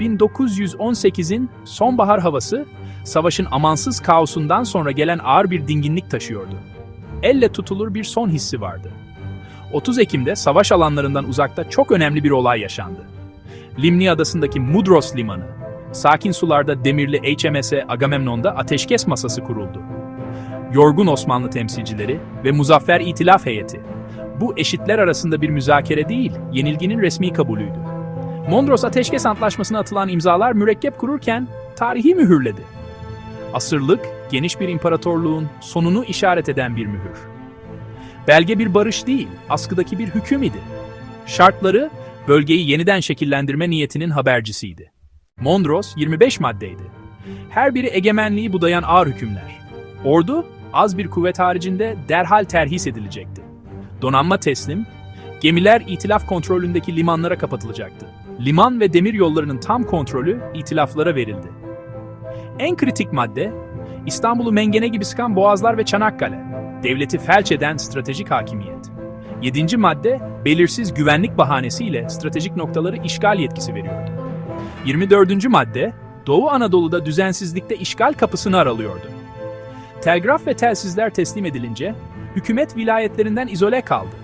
1918'in sonbahar havası, savaşın amansız kaosundan sonra gelen ağır bir dinginlik taşıyordu. Elle tutulur bir son hissi vardı. 30 Ekim'de savaş alanlarından uzakta çok önemli bir olay yaşandı. Limni Adası'ndaki Mudros Limanı, sakin sularda demirli HMS Agamemnon'da ateşkes masası kuruldu. Yorgun Osmanlı temsilcileri ve muzaffer itilaf heyeti, bu eşitler arasında bir müzakere değil, yenilginin resmi kabulüydü. Mondros Ateşkes Antlaşması'na atılan imzalar mürekkep kururken tarihi mühürledi. Asırlık, geniş bir imparatorluğun sonunu işaret eden bir mühür. Belge bir barış değil, askıdaki bir hüküm idi. Şartları, bölgeyi yeniden şekillendirme niyetinin habercisiydi. Mondros 25 maddeydi. Her biri egemenliği budayan ağır hükümler. Ordu, az bir kuvvet haricinde derhal terhis edilecekti. Donanma teslim, gemiler itilaf kontrolündeki limanlara kapatılacaktı. Liman ve demir yollarının tam kontrolü itilaflara verildi. En kritik madde, İstanbul'u mengene gibi sıkan boğazlar ve Çanakkale, devleti felç eden stratejik hakimiyet. Yedinci madde, belirsiz güvenlik bahanesiyle stratejik noktaları işgal yetkisi veriyordu. 24. madde, Doğu Anadolu'da düzensizlikte işgal kapısını aralıyordu. Telgraf ve telsizler teslim edilince, hükümet vilayetlerinden izole kaldı.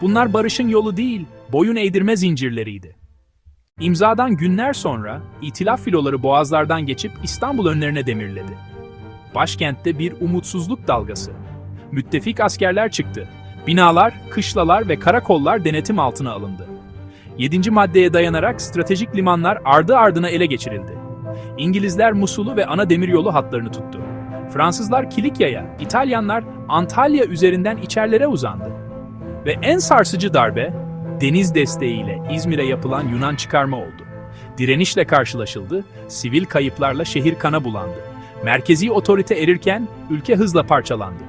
Bunlar barışın yolu değil, boyun eğdirme zincirleriydi. İmzadan günler sonra itilaf filoları boğazlardan geçip İstanbul önlerine demirledi. Başkentte bir umutsuzluk dalgası. Müttefik askerler çıktı. Binalar, kışlalar ve karakollar denetim altına alındı. 7. maddeye dayanarak stratejik limanlar ardı ardına ele geçirildi. İngilizler Musul'u ve ana demiryolu hatlarını tuttu. Fransızlar Kilikya'ya, İtalyanlar Antalya üzerinden içerlere uzandı. Ve en sarsıcı darbe, deniz desteğiyle İzmir'e yapılan Yunan çıkarma oldu. Direnişle karşılaşıldı, sivil kayıplarla şehir kana bulandı. Merkezi otorite erirken ülke hızla parçalandı.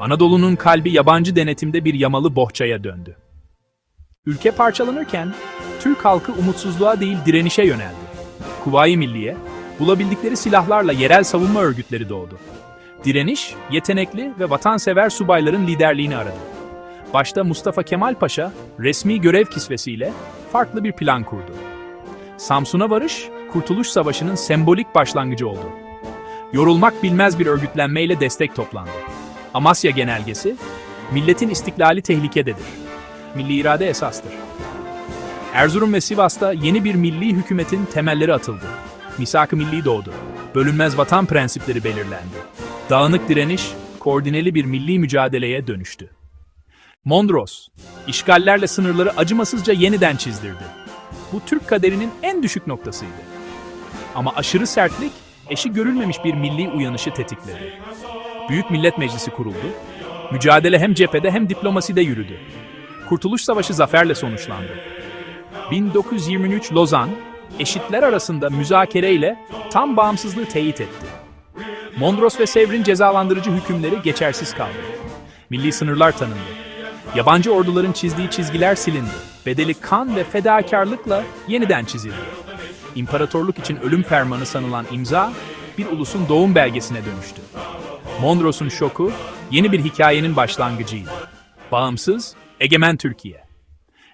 Anadolu'nun kalbi yabancı denetimde bir yamalı bohçaya döndü. Ülke parçalanırken Türk halkı umutsuzluğa değil direnişe yöneldi. Kuvayi Milliye, bulabildikleri silahlarla yerel savunma örgütleri doğdu. Direniş, yetenekli ve vatansever subayların liderliğini aradı. Başta Mustafa Kemal Paşa, resmi görev kisvesiyle farklı bir plan kurdu. Samsun'a varış, Kurtuluş Savaşı'nın sembolik başlangıcı oldu. Yorulmak bilmez bir örgütlenmeyle destek toplandı. Amasya Genelgesi, milletin istiklali tehlikededir. Milli irade esastır. Erzurum ve Sivas'ta yeni bir milli hükümetin temelleri atıldı. Misak-ı Milli doğdu. Bölünmez vatan prensipleri belirlendi. Dağınık direniş, koordineli bir milli mücadeleye dönüştü. Mondros, işgallerle sınırları acımasızca yeniden çizdirdi. Bu Türk kaderinin en düşük noktasıydı. Ama aşırı sertlik, eşi görülmemiş bir milli uyanışı tetikledi. Büyük Millet Meclisi kuruldu. Mücadele hem cephede hem diplomaside yürüdü. Kurtuluş Savaşı zaferle sonuçlandı. 1923 Lozan, eşitler arasında müzakereyle tam bağımsızlığı teyit etti. Mondros ve Sevr'in cezalandırıcı hükümleri geçersiz kaldı. Milli sınırlar tanındı. Yabancı orduların çizdiği çizgiler silindi. Bedeli kan ve fedakarlıkla yeniden çizildi. İmparatorluk için ölüm fermanı sanılan imza, bir ulusun doğum belgesine dönüştü. Mondros'un şoku, yeni bir hikayenin başlangıcıydı. Bağımsız, egemen Türkiye.